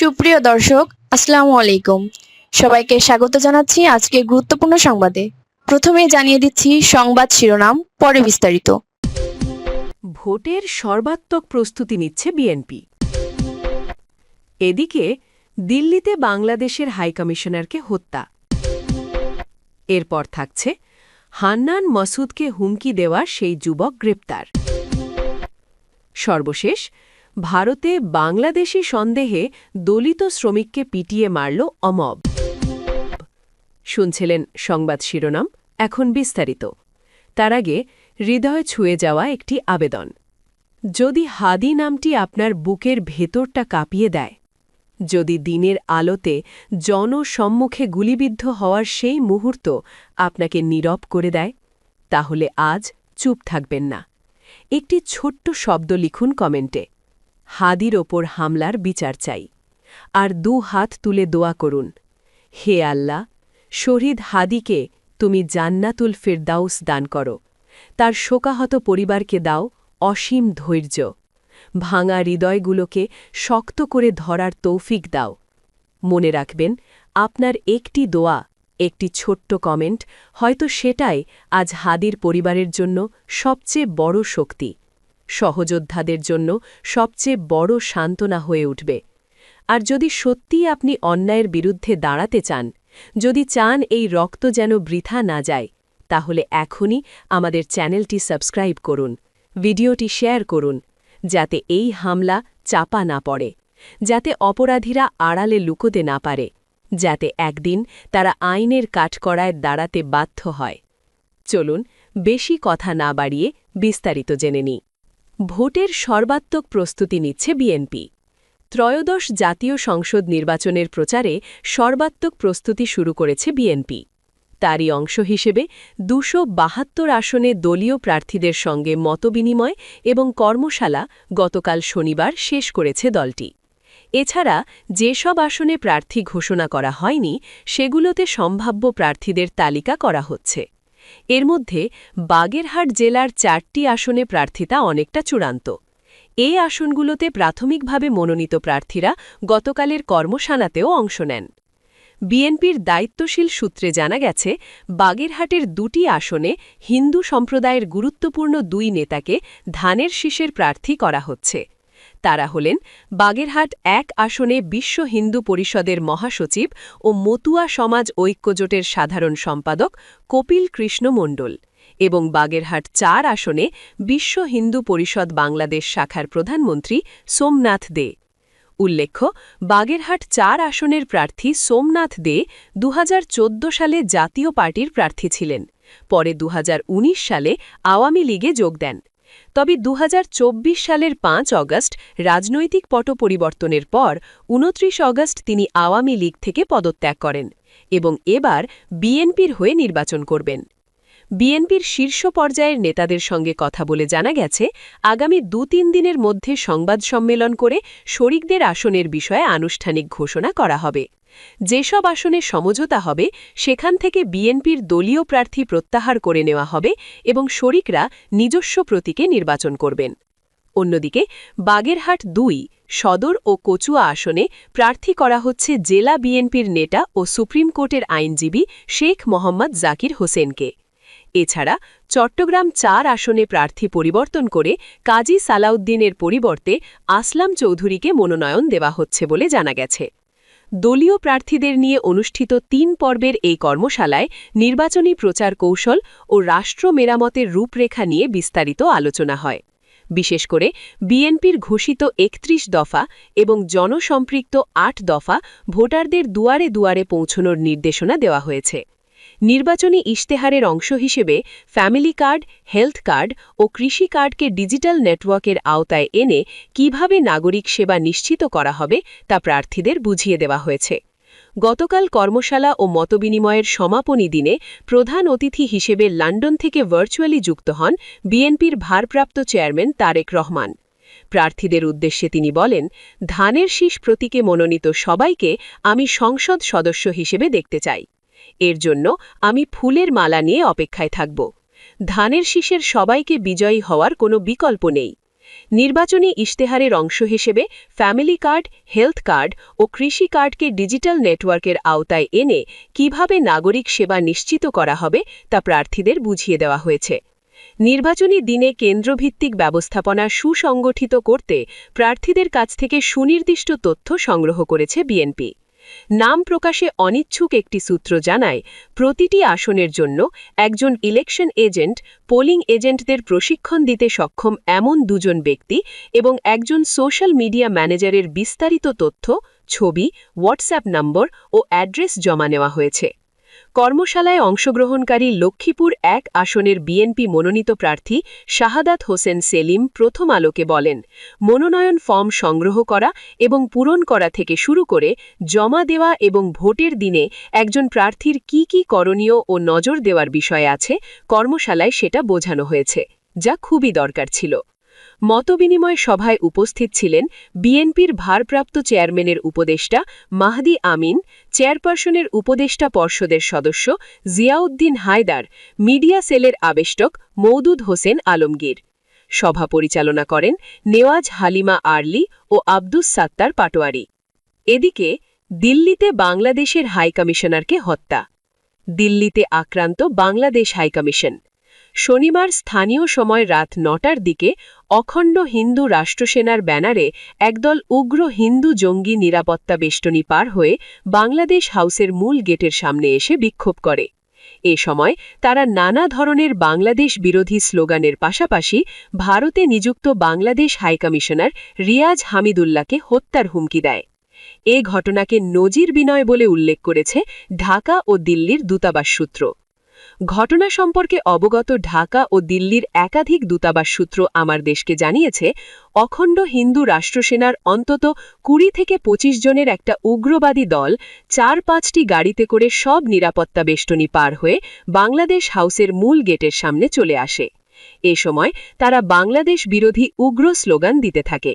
সুপ্রিয় দর্শক, আসসালামু আলাইকুম। সবাইকে স্বাগত জানাচ্ছি আজকে গুরুত্বপূর্ণ সংবাদে। প্রথমে জানিয়ে দিচ্ছি সংবাদ শিরোনাম, পরে বিস্তারিত। ভোটের সর্বাত্মক প্রস্তুতি নিচ্ছে বিএনপি। এদিকে, দিল্লিতে বাংলাদেশের হাইকমিশনারকে হত্যা। এরপর থাকছে, হান্নান মসুদকে হুমকি দেওয়া সেই যুবক গ্রেপ্তার। সর্বশেষ ভারতে বাংলাদেশি সন্দেহে দলিত শ্রমিককে পিটিয়ে মারল অমব। শুনছিলেন সংবাদ শিরোনাম, এখন বিস্তারিত। তার আগে হৃদয় ছুঁয়ে যাওয়া একটি আবেদন। যদি হাদি নামটি আপনার বুকের ভেতরটা কাঁপিয়ে দেয়, যদি দিনের আলোতে জনসম্মুখে গুলিবিদ্ধ হওয়ার সেই মুহূর্ত আপনাকে নীরব করে দেয়, তাহলে আজ চুপ থাকবেন না। একটি ছোট্ট শব্দ লিখুন কমেন্টে। হাদির ওপর হামলার বিচার চাই। আর দু হাত তুলে দোয়া করুন। হে আল্লাহ, শহীদ হাদিকে তুমি জান্নাতুল ফেরদাউস দান করো। তার শোকাহত পরিবারকে দাও অসীম ধৈর্য। ভাঙা হৃদয়গুলোকে শক্ত করে ধরার তৌফিক দাও। মনে রাখবেন, আপনার একটি দোয়া, একটি ছোট্ট কমেন্ট হয়তো সেটাই আজ হাদির পরিবারের জন্য সবচেয়ে বড় শক্তি। সহযোদ্ধাদের জন্য সবচেয়ে বড় সান্ত্বনা হয়ে উঠবে। আর যদি সত্যিই আপনি অন্যায়ের বিরুদ্ধে দাঁড়াতে চান, যদি চান এই রক্ত যেন বৃথা না যায়, তাহলে এখনই আমাদের চ্যানেলটি সাবস্ক্রাইব করুন, ভিডিওটি শেয়ার করুন, যাতে এই হামলা চাপা না পড়ে, যাতে অপরাধীরা আড়ালে লুকোতে না পারে, যাতে একদিন তারা আইনের কাঠকড়ায় দাঁড়াতে বাধ্য হয়। চলুন, বেশি কথা না বাড়িয়ে বিস্তারিত জেনে নিই। ভোটের সর্বাত্মক প্রস্তুতি নিচ্ছে বিএনপি। ত্রয়োদশ জাতীয় সংসদ নির্বাচনের প্রচারে সর্বাত্মক প্রস্তুতি শুরু করেছে বিএনপি। তারই অংশ হিসেবে দুশো বাহাত্তর আসনে দলীয় প্রার্থীদের সঙ্গে মতবিনিময় এবং কর্মশালা গতকাল শনিবার শেষ করেছে দলটি। এছাড়া যেসব আসনে প্রার্থী ঘোষণা করা হয়নি, সেগুলোতে সম্ভাব্য প্রার্থীদের তালিকা করা হচ্ছে। এর মধ্যে বাগেরহাট জেলার চারটি আসনে প্রার্থিতা অনেকটা চূড়ান্ত। এই আসনগুলোতে প্রাথমিকভাবে মনোনীত প্রার্থীরা গতকালের কর্মশালাতেও অংশ নেন। বিএনপির দায়িত্বশীল সূত্রে জানা গেছে, বাগেরহাটের দুটি আসনে হিন্দু সম্প্রদায়ের গুরুত্বপূর্ণ দুই নেতাকে ধানের শীষের প্রার্থী করা হচ্ছে। তারা হলেন বাগেরহাট এক আসনে বিশ্ব হিন্দু পরিষদের মহাসচিব ও মতুয়া সমাজ ঐক্যজোটের সাধারণ সম্পাদক কপিল কৃষ্ণ মণ্ডল এবং বাগেরহাট চার আসনে বিশ্ব হিন্দু পরিষদ বাংলাদেশ শাখার প্রধানমন্ত্রী সোমনাথ দে। উল্লেখ্য, বাগেরহাট চার আসনের প্রার্থী সোমনাথ দে দুহাজার চোদ্দ সালে জাতীয় পার্টির প্রার্থী ছিলেন। পরে দুহাজার উনিশ সালে আওয়ামী লীগে যোগ দেন। তবে দু হাজার চব্বিশ সালের পাঁচ অগস্ট রাজনৈতিক পট পরিবর্তনের পর উনত্রিশ অগস্ট তিনি আওয়ামী লীগ থেকে পদত্যাগ করেন এবং এবার বিএনপির হয়ে নির্বাচন করবেন। বিএনপির শীর্ষ পর্যায়ের নেতাদের সঙ্গে কথা বলে জানা গেছে, আগামী দু তিন দিনের মধ্যে সংবাদ সম্মেলন করে শরিকদের আসনের বিষয়ে আনুষ্ঠানিক ঘোষণা করা হবে। যেসব আসনে সমঝোতা হবে, সেখান থেকে বিএনপির দলীয় প্রার্থী প্রত্যাহার করে নেওয়া হবে এবং শরিকরা নিজস্ব প্রতীকে নির্বাচন করবেন। অন্যদিকে, বাগেরহাট দুই, সদর ও কচুয়া আসনে প্রার্থী করা হচ্ছে জেলা বিএনপির নেতা ও সুপ্রিম কোর্টের আইনজীবী শেখ মোহাম্মদ জাকির হোসেনকে। এছাড়া, চট্টগ্রাম চার আসনে প্রার্থী পরিবর্তন করে কাজী সালাউদ্দিনের পরিবর্তে আসলাম চৌধুরীকে মনোনয়ন দেওয়া হচ্ছে বলে জানা গেছে। দলীয় প্রার্থীদের নিয়ে অনুষ্ঠিত তিন পর্বের এই কর্মশালায় নির্বাচনী প্রচার কৌশল ও রাষ্ট্র মেরামতের রূপরেখা নিয়ে বিস্তারিত আলোচনা হয়। বিশেষ করে বিএনপির ঘোষিত একত্রিশ দফা এবং জনসম্পৃক্ত আট দফা ভোটারদের দুয়ারে দুয়ারে পৌঁছনোর নির্দেশনা দেওয়া হয়েছে। নির্বাচনী ইশতেহারের অংশ হিসেবে ফ্যামিলি কার্ড, হেলথ কার্ড ও কৃষি কার্ডকে ডিজিটাল নেটওয়ার্কের আওতায় এনে কীভাবে নাগরিক সেবা নিশ্চিত করা হবে তা প্রার্থীদের বুঝিয়ে দেওয়া হয়েছে। গতকাল কর্মশালা ও মতবিনিময়ের সমাপনী দিনে প্রধান অতিথি হিসেবে লন্ডন থেকে ভার্চুয়ালি যুক্ত হন বিএনপির ভারপ্রাপ্ত চেয়ারম্যান তারেক রহমান। প্রার্থীদের উদ্দেশ্যে তিনি বলেন, ধানের শীষ প্রতীকে মনোনীত সবাইকে আমি সংসদ সদস্য হিসেবে দেখতে চাই। এর জন্য আমি ফুলের মালা নিয়ে অপেক্ষায় থাকব। ধানের শীষের সবাইকে বিজয়ী হওয়ার কোনো বিকল্প নেই। নির্বাচনী ইশতেহারের অংশ হিসেবে ফ্যামিলি কার্ড, হেলথ কার্ড ও কৃষি কার্ডকে ডিজিটাল নেটওয়ার্কের আওতায় এনে কীভাবে নাগরিক সেবা নিশ্চিত করা হবে তা প্রার্থীদের বুঝিয়ে দেওয়া হয়েছে। নির্বাচনী দিনে কেন্দ্রভিত্তিক ব্যবস্থাপনা সুসংগঠিত করতে প্রার্থীদের কাছ থেকে সুনির্দিষ্ট তথ্য সংগ্রহ করেছে বিএনপি। নাম প্রকাশে অনিচ্ছুক একটি সূত্র জানায়, প্রতিটি আসনের জন্য একজন ইলেকশন এজেন্ট পোলিং এজেন্টদের প্রশিক্ষণ দিতে সক্ষম এমন দুজন ব্যক্তি এবং একজন সোশ্যাল মিডিয়া ম্যানেজারের বিস্তারিত তথ্য, ছবি হোয়াটসঅ্যাপ নম্বর ও অ্যাড্রেস জমা নেওয়া হয়েছে। কর্মশালায় অংশগ্রহণকারী লক্ষ্মীপুর এক আসনের বিএনপি মনোনীত প্রার্থী শাহাদাত হোসেন সেলিম প্রথম আলোকে বলেন, মনোনয়ন ফর্ম সংগ্রহ করা এবং পূরণ করা থেকে শুরু করে জমা দেওয়া এবং ভোটের দিনে একজন প্রার্থীর কি কি করণীয় ও নজর দেওয়ার বিষয়ে আছে, কর্মশালায় সেটা বোঝানো হয়েছে, যা খুবই দরকার ছিল। মতবিনিময় সভায় উপস্থিত ছিলেন বিএনপির ভারপ্রাপ্ত চেয়ারম্যানের উপদেষ্টা মাহদি আমিন, চেয়ারপারসনের উপদেষ্টা পর্ষদের সদস্য জিয়াউদ্দিন হায়দার, মিডিয়া সেলের আবেষ্টক মৌদুদ হোসেন আলমগীর। সভা পরিচালনা করেন নেওয়াজ হালিমা আর্লি ও আব্দুস সাত্তার পাটোয়ারি। এদিকে, দিল্লিতে বাংলাদেশের হাইকমিশনারকে হত্যা। দিল্লিতে আক্রান্ত বাংলাদেশ হাইকমিশন। শনিবার স্থানীয় সময় রাত নটার দিকে অখণ্ড হিন্দু রাষ্ট্রসেনার ব্যানারে একদল উগ্র হিন্দু জঙ্গি নিরাপত্তা বেষ্টনী পার হয়ে বাংলাদেশ হাউসের মূল গেটের সামনে এসে বিক্ষোভ করে। এ সময় তারা নানা ধরনের বাংলাদেশ বিরোধী স্লোগানের পাশাপাশি ভারতে নিযুক্ত বাংলাদেশ হাইকমিশনার রিয়াজ হামিদুল্লাহকে হত্যার হুমকি দেয়। এ ঘটনাকে নজির বিনয় বলে উল্লেখ করেছে ঢাকা ও দিল্লির দূতাবাস সূত্র। ঘটনা সম্পর্কে অবগত ঢাকা ও দিল্লির একাধিক দূতাবাস সূত্র আমার দেশকে জানিয়েছে, অখণ্ড হিন্দু রাষ্ট্রসেনার অন্তত কুড়ি থেকে ২৫ জনের একটা উগ্রবাদী দল চার পাঁচটি গাড়িতে করে সব নিরাপত্তা বেষ্টনী পার হয়ে বাংলাদেশ হাউসের মূল গেটের সামনে চলে আসে। এ সময় তারা বাংলাদেশ বিরোধী উগ্র স্লোগান দিতে থাকে।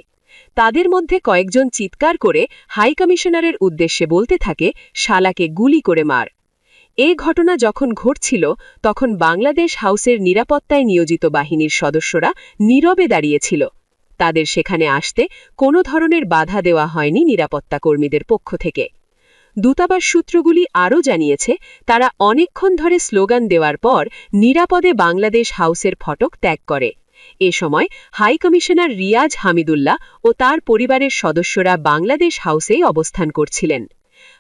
তাদের মধ্যে কয়েকজন চিৎকার করে হাইকমিশনারের উদ্দেশ্যে বলতে থাকে, শালাকে গুলি করে মার। এ ঘটনা যখন ঘটছিল, তখন বাংলাদেশ হাউসের নিরাপত্তায় নিয়োজিত বাহিনীর সদস্যরা নীরবে দাঁড়িয়েছিল। তাদের সেখানে আসতে কোনো ধরনের বাধা দেওয়া হয়নি নিরাপত্তা কর্মীদের পক্ষ থেকে। দূতাবাস সূত্রগুলি আরও জানিয়েছে, তারা অনেকক্ষণ ধরে স্লোগান দেওয়ার পর নিরাপদে বাংলাদেশ হাউসের ফটক ত্যাগ করে। এ সময় হাই কমিশনার রিয়াজ হামিদুল্লাহ ও তার পরিবারের সদস্যরা বাংলাদেশ হাউসেই অবস্থান করছিলেন।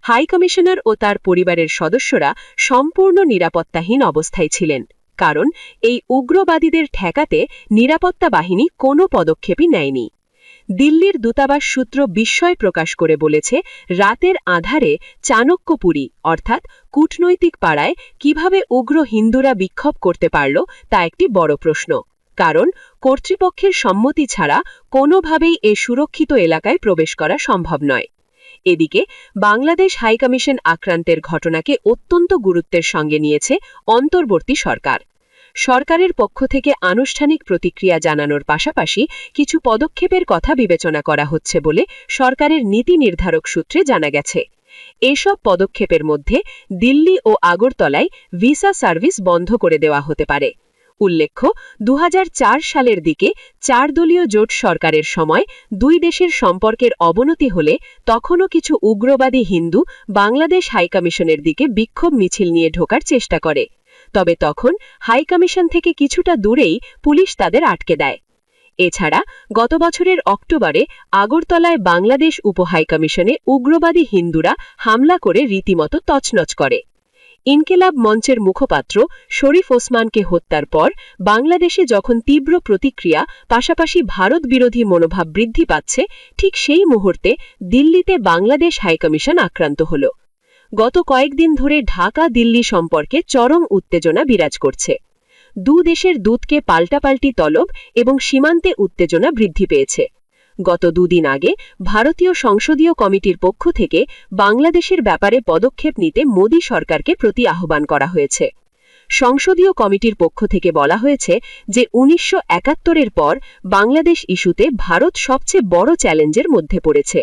হাই কমিশনার ও তার পরিবারের সদস্যরা সম্পূর্ণ নিরাপত্তাহীন অবস্থায় ছিলেন, কারণ এই উগ্রবাদীদের ঠেকাতে নিরাপত্তা বাহিনী কোনো পদক্ষেপই নেয়নি। দিল্লির দূতাবাস সূত্র বিস্ময় প্রকাশ করে বলেছে, রাতের আধারে চাণক্যপুরী, অর্থাৎ কূটনৈতিক পাড়ায় কীভাবে উগ্র হিন্দুরা বিক্ষোভ করতে পারল, তা একটি বড় প্রশ্ন। কারণ কর্তৃপক্ষের সম্মতি ছাড়া কোনোভাবেই এ সুরক্ষিত এলাকায় প্রবেশ করা সম্ভব নয়। এদিকে, বাংলাদেশ হাইকমিশন আক্রান্তের ঘটনাকে অত্যন্ত গুরুত্বের সঙ্গে নিয়েছে অন্তর্বর্তী সরকার। সরকারের পক্ষ থেকে আনুষ্ঠানিক প্রতিক্রিয়া জানানোর পাশাপাশি কিছু পদক্ষেপের কথা বিবেচনা করা হচ্ছে বলে সরকারের নীতি নির্ধারক সূত্রে জানা গেছে। এসব পদক্ষেপের মধ্যে দিল্লি ও আগরতলায় ভিসা সার্ভিস বন্ধ করে দেওয়া হতে পারে। উল্লেখ্য দু হাজার চার সালের দিকে চার দলীয় জোট সরকারের সময় দুই দেশের সম্পর্কের অবনতি হলে তখনও কিছু উগ্রবাদী হিন্দু বাংলাদেশ হাইকমিশনের দিকে বিক্ষোভ মিছিল নিয়ে ঢোকার চেষ্টা করে। তবে তখন হাইকমিশন থেকে কিছুটা দূরেই পুলিশ তাদের আটকে দেয়। এছাড়া গত বছরের অক্টোবরে আগরতলায় বাংলাদেশ উপহাইকমিশনে উগ্রবাদী হিন্দুরা হামলা করে রীতিমতো তছনছ করে। ইনকেলাব মঞ্চের মুখপাত্র শরীফ ওসমানকে হত্যার পর বাংলাদেশে যখন তীব্র প্রতিক্রিয়া, পাশাপাশি ভারত বিরোধী মনোভাব বৃদ্ধি পাচ্ছে, ঠিক সেই মুহূর্তে দিল্লিতে বাংলাদেশ হাইকমিশন আক্রান্ত হল। গত কয়েকদিন ধরে ঢাকা দিল্লি সম্পর্কে চরম উত্তেজনা বিরাজ করছে। দু দেশের দূতকে পাল্টাপাল্টি তলব এবং সীমান্তে উত্তেজনা বৃদ্ধি পেয়েছে। গত দুদিন আগে ভারতীয় সংসদীয় কমিটির পক্ষ থেকে বাংলাদেশের ব্যাপারে পদক্ষেপ নিতে মোদী সরকারকে প্রতি আহ্বান করা হয়েছে। সংসদীয় কমিটির পক্ষ থেকে বলা হয়েছে যে উনিশশো একাত্তরের পর বাংলাদেশ ইস্যুতে ভারত সবচেয়ে বড় চ্যালেঞ্জের মধ্যে পড়েছে।